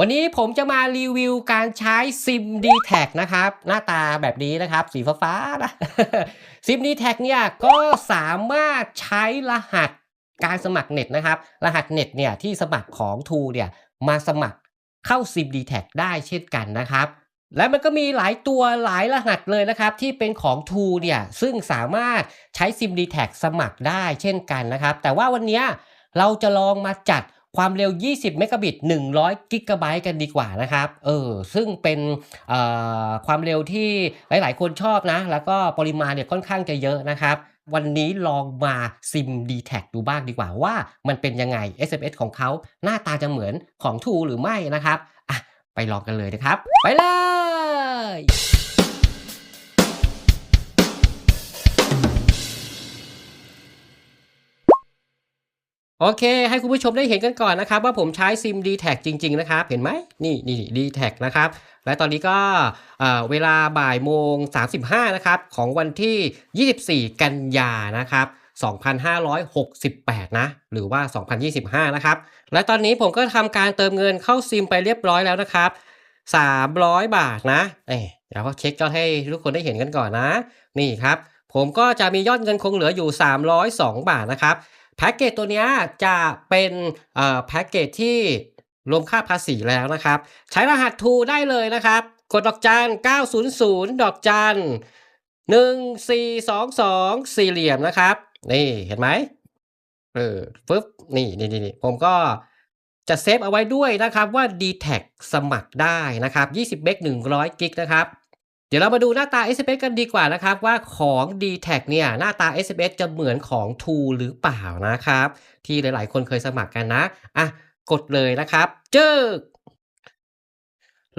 วันนี้ผมจะมารีวิวการใช้ซิม d t แทนะครับ หน้าตาแบบนี้นะครับ สีฟ้าๆนะซิม d t แทเนี่ยก็สามารถใช้รหัสการสมัครเน็ตนะครับ รหัสเน็ตเนี่ยที่สมัครของ t ูเนี่ยมาสมัครเข้าซิม d t แทได้เช่นกันนะครับ และมันก็มีหลายตัวหลายรหัสเลยนะครับ ที่เป็นของ t ูเนี่ยซึ่งสามารถใช้ซิม d t แทสมัครได้เช่นกันนะครับ แต่ว่าวันนี้เราจะลองมาจัด ความเร็ว 20 เมกะบิต 100 กิกะไบต์กันดีกว่านะครับ เออ ซึ่งเป็นความเร็วที่หลาย ๆ คนชอบนะ แล้วก็ปริมาณเนี่ยค่อนข้างจะเยอะนะครับวันนี้ลองมาซิม d t แทดูบ้างดีกว่าว่ามันเป็นยังไง SMS ของเขาหน้าตาจะเหมือนของ t ูหรือไม่นะครับ อะ ไปลองกันเลยนะครับ ไปเลย โอเค ให้คุณผู้ชมได้เห็นกันก่อนนะครับ ว่าผมใช้ซิม d t แทจริง ๆ นะครับ เห็นไหมนี่นี่ d t แทนะครับ และตอนนี้ก็เวลาบ่ายโมง 35 นะครับ ของวันที่ 24 กันยานะครับ 2568 นะ หรือว่า 2025 นะครับ และตอนนี้ผมก็ทำการเติมเงินเข้าซิมไปเรียบร้อยแล้วนะครับ 300 บาทนะเดี๋ยวก็เช็คยอดให้ทุกคนได้เห็นกันก่อนนะ นี่ครับ ผมก็จะมียอดเงินคงเหลืออยู่ 302 บาทนะครับ แพ็กเกจตัวนี้จะเป็นแพ็กเกจที่รวมค่าภาษีแล้วนะครับ ใช้รหัสทูได้เลยนะครับ กดดอกจัน 900 ดอกจัน 1422 สี่เหลี่ยมนะครับ นี่เห็นไหมเออฟึบนี่นี่นี่ผมก็จะเซฟเอาไว้ด้วยนะครับว่า d t แทสมัครได้นะครับ 20เบก100 กิกนะครับ เดี๋ยวเรามาดูหน้าตา SMS กันดีกว่านะครับว่าของ d t แทเนี่ยหน้าตา SMS จะเหมือนของ t ูหรือเปล่านะครับ ที่หลายๆ คนเคยสมัครกันนะอะกดเลยนะครับเจอ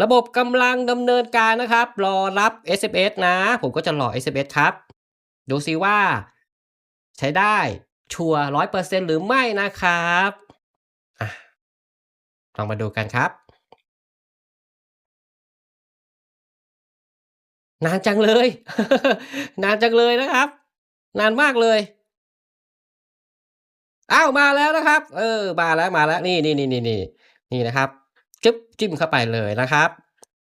ระบบกำลังดำเนินการนะครับ รอรับ SMS นะ ผมก็จะรอ SMS ครับ ดูซิว่า ใช้ได้ชัวร์ร้อยเปอร์เซ็นหรือไม่นะครับอะลองมาดูกันครับ นานจังเลย นานจังเลยนะครับ นานมากเลยอ้าวมาแล้วนะครับ เออ มาแล้วมาแล้วนี่นี่นี่นี่นี่นี่นะครับจึ๊บจิ้มเข้าไปเลยนะครับ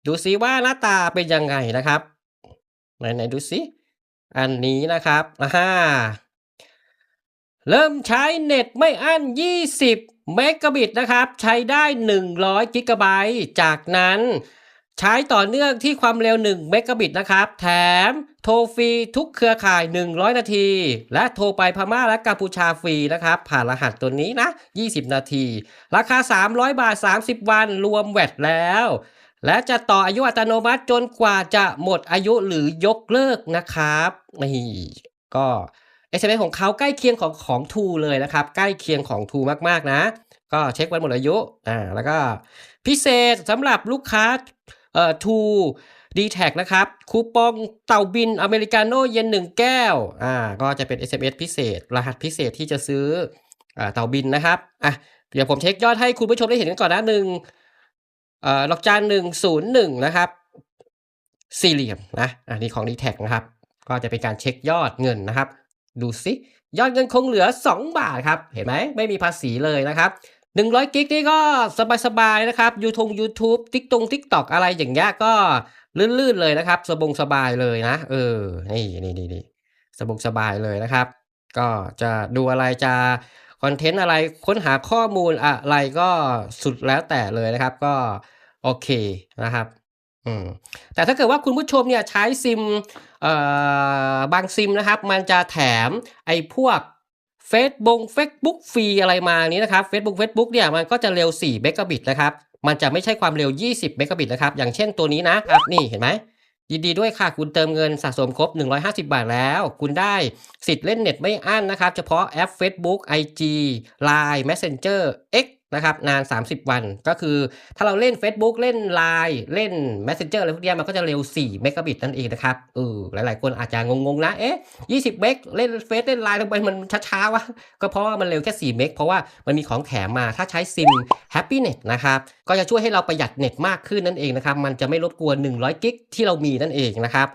ดูซิว่าหน้าตาเป็นยังไงนะครับไหนไหนดูซิอันนี้นะครับอ่าเริ่มใช้เน็ตไม่อั้น 20 เมกะบิตนะครับ ใช้ได้ 100 กิกะไบต์จากนั้น ใช้ต่อเนื่องที่ความเร็ว 1 เมกะบิตนะครับ แถมโทรฟรีทุกเครือข่าย 100 นาที และโทรไปพม่าและกัมพูชาฟรีนะครับ ผ่านรหัสตัวนี้นะ 20 นาที ราคา 300 บาท 30 วัน รวมแวดแล้ว และจะต่ออายุอัตโนมัติจนกว่าจะหมดอายุหรือยกเลิกนะครับนี่ก็ SMS ของเขาใกล้เคียงของของทูเลยนะครับ ใกล้เคียงของทูมากๆนะ ก็เช็ควันหมดอายุอ่าแล้วก็พิเศษสำหรับลูกค้า เอ่อทูดีแท็นะครับ คูปองเต่าบินอเมริกาโน่เย็นหนึ่งแก้วอ่าก็จะเป็น SMS พิเศษ รหัสพิเศษที่จะซื้ออ่าเต่าบินนะครับอะเดี๋ยวผมเช็คยอดให้คุณผู้ชมได้เห็นกันก่อนนะหนึ่งเอ่อล็อกจานหนึ่งศูนย์หนึ่งนะครับ สี่เหลี่ยมนะอันนี้ของดีแท็นะครับ ก็จะเป็นการเช็คยอดเงินนะครับ ดูสิยอดเงินคงเหลือ 2 บาทครับ เห็นไหมไม่มีภาษีเลยนะครับ 100กิกนี่ก็สบายๆนะครับยูทง YouTube ติ๊กตงติ๊กตอกอะไรอย่างเงี้ยก็ลื่นๆเลยนะครับ สบงสบายเลยนะ เออ นี่นี่นี่นี่สบงสบายเลยนะครับ ก็จะดูอะไรจะคอนเทนต์อะไรค้นหาข้อมูลอะไรก็สุดแล้วแต่เลยนะครับ ก็โอเคนะครับอืมแต่ถ้าเกิดว่าคุณผู้ชมเนี่ยใช้ซิมเอ่อบางซิมนะครับ มันจะแถมไอ้พวก เฟซบงเฟซบุ๊กฟรีอะไรมานี้นะครับเฟซบุ๊กเฟซบุ๊กเนี่ยมันก็จะเร็ว4เมกะบิตนะครับมันจะไม่ใช่ความเร็ว 20 เมกะบิตนะครับ อย่างเช่นตัวนี้นะครับนี่เห็นไหมยินดีด้วยค่ะ คุณเติมเงินสะสมครบ 150 บาทแล้ว คุณได้สิทธิ์เล่นเน็ตไม่อั้นนะครับ เฉพาะแอป Facebook IG Line Messenger X นะครับนาน 30 วัน ก็คือถ้าเราเล่น Facebook เล่น Line เล่น Messenger อะไรพวกนี้มันก็จะเร็ว 4 เมกะบิตนั่นเองนะครับเออหลายๆ คนอาจจะงงๆ นะ เอ๊ะ 20 เมกเล่นเฟซเล่นไลน์ทำไมมันช้าๆวะก็เพราะว่ามันเร็วแค่ 4 เมกเพราะว่ามันมีของแถมมาถ้าใช้ซิม Happy Net นะครับ ก็จะช่วยให้เราประหยัดเน็ตมากขึ้นนั่นเองนะครับ มันจะไม่รบกวน 100 กิกที่เรามีนั่นเองนะครับ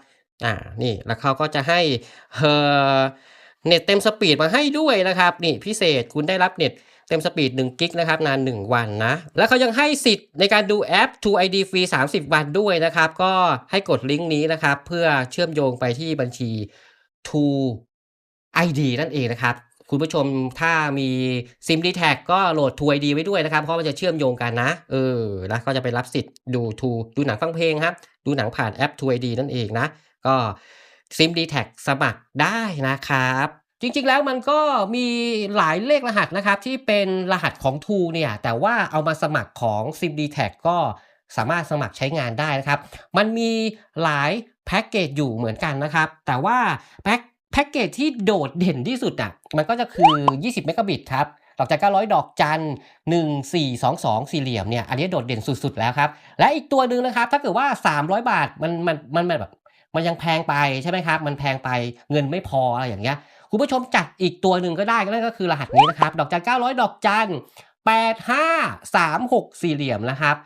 อ่านี่แล้วเขาก็จะให้เฮอเน็ตเต็มสปีดมาให้ด้วยนะครับนี่พิเศษคุณได้รับเน็ต เต็มสปีด1กิกนะครับนาน 1 วันนะ แล้วเขายังให้สิทธิ์ในการดูแอป True ID ฟรี 30 วันด้วยนะครับ ก็ให้กดลิงก์นี้นะครับ เพื่อเชื่อมโยงไปที่บัญชี True ID นั่นเองนะครับ คุณผู้ชมถ้ามีซิม d t แท็ก็โหลด True ID ไว้ด้วยนะครับ เพราะมันจะเชื่อมโยงกันนะ เออแล้วก็จะไปรับสิทธิ์ดู True ดูหนังฟังเพลงครับ ดูหนังผ่านแอป True ID นั่นเองนะ ก็ซิม d t แท็สมัครได้นะครับ จริงๆแล้วมันก็มีหลายเลขรหัสนะครับ ที่เป็นรหัสของ True เนี่ย แต่ว่าเอามาสมัครของ SIM d t แทก็สามารถสมัครใช้งานได้นะครับ มันมีหลายแพ็กเกจอยู่เหมือนกันนะครับ แต่ว่าแพ็กแพ็กเกจที่โดดเด่นที่สุดอะ มันก็จะคือ 20 เมกะบิตครับดอกจัน900 ดอกจัน 1422 สี่เหลี่ยมเนี่ย อันนี้โดดเด่นสุดๆแล้วครับ และอีกตัวหนึ่งนะครับ ถ้าเกิดว่า 300 บาทมันมันมันแบบมันยังแพงไปใช่ไหมครับ มันแพงไปเงินไม่พออะไรอย่างเงี้ย คุณผู้ชมจัดอีกตัวหนึ่งก็ได้นั่นก็คือรหัสนี้นะครับ ดอกจัน900 ดอกจัน8536 สี่เหลี่ยมนะครับ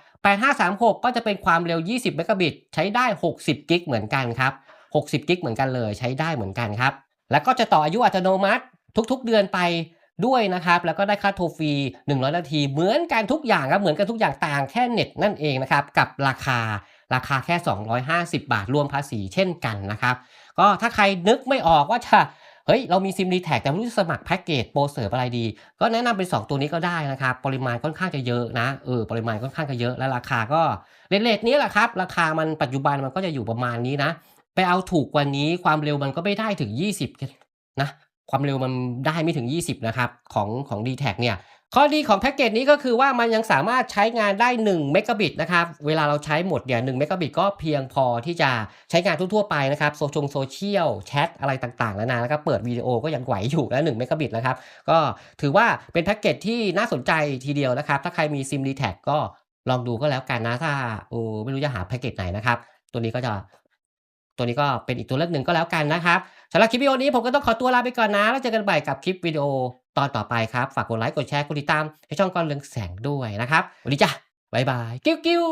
8536 ก็จะเป็นความเร็ว 20 เมกะบิต ใช้ได้ 60 กิกเหมือนกันครับ 60 กิกเหมือนกันเลยใช้ได้เหมือนกันครับ แล้วก็จะต่ออายุอัตโนมัติทุกๆเดือนไปด้วยนะครับ แล้วก็ได้ค่าโทรฟรี 100 นาที เหมือนกันทุกอย่างครับ เหมือนกันทุกอย่างต่างแค่เน็ตนั่นเองนะครับ กับราคาราคาแค่ 250 บาทรวมภาษีเช่นกันนะครับ ก็ถ้าใครนึกไม่ออกว่าจะ ฮ้ย เรามีซิมดีแท็กแต่ไม่รู้จะสมัครแพ็กเกจโปรเสริมอะไรดี ก็แนะนำเป็น 2 ตัวนี้ก็ได้นะครับ ปริมาณค่อนข้างจะเยอะนะ เออ ปริมาณค่อนข้างจะเยอะ และราคาก็เรทนี้แหละครับ ราคามันปัจจุบันมันก็จะอยู่ประมาณนี้นะ ไปเอาถูกกว่านี้ความเร็วมันก็ไม่ได้ถึง 20นะ ความเร็วมันได้ไม่ถึง 20 นะครับ ของของ d t แทเนี่ย ข้อดีของแพ็กเกจนี้ก็คือว่ามันยังสามารถใช้งานได้1เมกะบิตนะครับ เวลาเราใช้หมดเนี่ย1เมกะบิตก็เพียงพอที่จะใช้งานทั่วๆไปนะครับโซชงโซเชียลแชทอะไรต่างๆนานาแล้วก็เปิดวิดีโอก็ยังไหวอยู่แล้ว1เมกะบิตนะครับ ก็ถือว่าเป็นแพ็กเกจที่น่าสนใจทีเดียวนะครับ ถ้าใครมีซิม d t แท็ก็ลองดูก็แล้วกันนะถ้าโอ้ไม่รู้จะหาแพ็กเกจไหนนะครับ ตัวนี้ก็จะตัวนี้ก็เป็นอีกตัวเลือกหนึ่งก็แล้วกันนะครับสำหรับคลิปวิดีโอนี้ผมก็ต้องขอตัวลาไปก่อนนะ แล้วเจอกันใหม่กับคลิปวิดีโอ ตอนต่อไปครับ ฝากกดไลค์ กดแชร์ กดติดตามให้ช่องก้อนเรืองแสงด้วยนะครับ วันนี้จ้ะบ๊ายบาย กิ้วกิ้ว